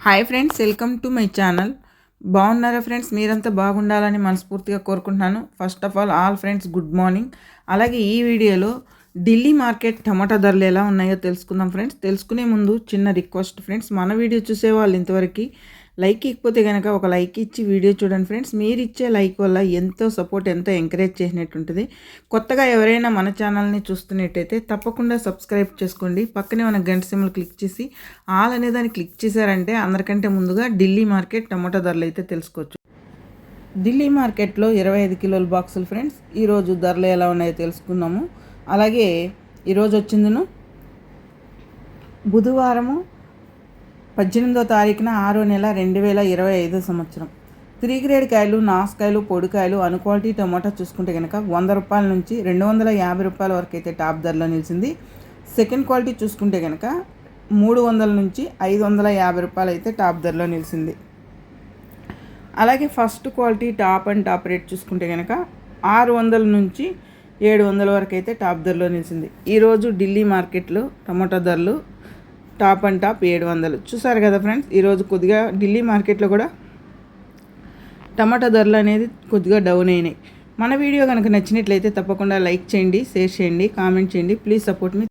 Hi friends welcome to my channel. బాగున్నారా friends? మీరంతా బాగుండాలని మనస్ఫూర్తిగా కోరుకుంటున్నాను. First of all all friends good morning అలాగే ఈ వీడియోలో ఢిల్లీ మార్కెట్ టమాటా ధరలు ఎలా ఉన్నాయో తెలుసుకుందాం ఫ్రెండ్స్. తెలుసుకునే ముందు చిన్న రిక్వెస్ట్ ఫ్రెండ్స్ మన వీడియో చూసే వాళ్ళు ఇంతవరకు లైక్ ఇకపోతే కనుక ఒక లైక్ ఇచ్చి వీడియో చూడండి ఫ్రెండ్స్. మీరు ఇచ్చే లైక్ వల్ల ఎంతో సపోర్ట్ ఎంతో ఎంకరేజ్ చేసినట్టు ఉంటుంది. కొత్తగా ఎవరైనా మన ఛానల్ని చూస్తున్నట్టయితే తప్పకుండా సబ్స్క్రైబ్ చేసుకోండి. పక్కనే మన గంట సిమ్లు క్లిక్ చేసి ఆల్ అనే దాన్ని క్లిక్ చేశారంటే అందరికంటే ముందుగా ఢిల్లీ మార్కెట్ టమాటా ధరలు అయితే తెలుసుకోవచ్చు. ఢిల్లీ మార్కెట్లో ఇరవై ఐదు కిలోల బాక్సులు ఫ్రెండ్స్. ఈరోజు ధరలు ఎలా ఉన్నాయో తెలుసుకున్నాము. అలాగే ఈరోజు వచ్చిందిను. బుధవారము పద్దెనిమిదో తారీఖున ఆరో నెల రెండు వేల ఇరవై ఐదో సంవత్సరం. త్రీ గ్రేడ్ కాయలు నాసుకాయలు పొడికాయలు అను క్వాలిటీ చూసుకుంటే కనుక వంద రూపాయల నుంచి రెండు వందల యాభై రూపాయల వరకు అయితే టాప్ ధరలో నిలిచింది. సెకండ్ క్వాలిటీ చూసుకుంటే కనుక మూడు వందల నుంచి ఐదు వందల యాభై రూపాయలు అయితే టాప్ ధరలో నిలిచింది. అలాగే first quality top and top rate చూసుకుంటే కనుక ఆరు వందల నుంచి ఏడు వందల వరకు అయితే టాప్ ధరలో నిలిచింది. ఈరోజు ఢిల్లీ మార్కెట్లో టమోటా ధరలు టాప్ అండ్ టాప్ ఏడు వందలు చూసారు కదా ఫ్రెండ్స్ ఈరోజు కొద్దిగా ఢిల్లీ మార్కెట్లో కూడా టమాటా ధరలు అనేది కొద్దిగా డౌన్ అయినాయి. మన వీడియో కనుక నచ్చినట్లయితే తప్పకుండా లైక్ చేయండి షేర్ చేయండి కామెంట్ చేయండి. Please support me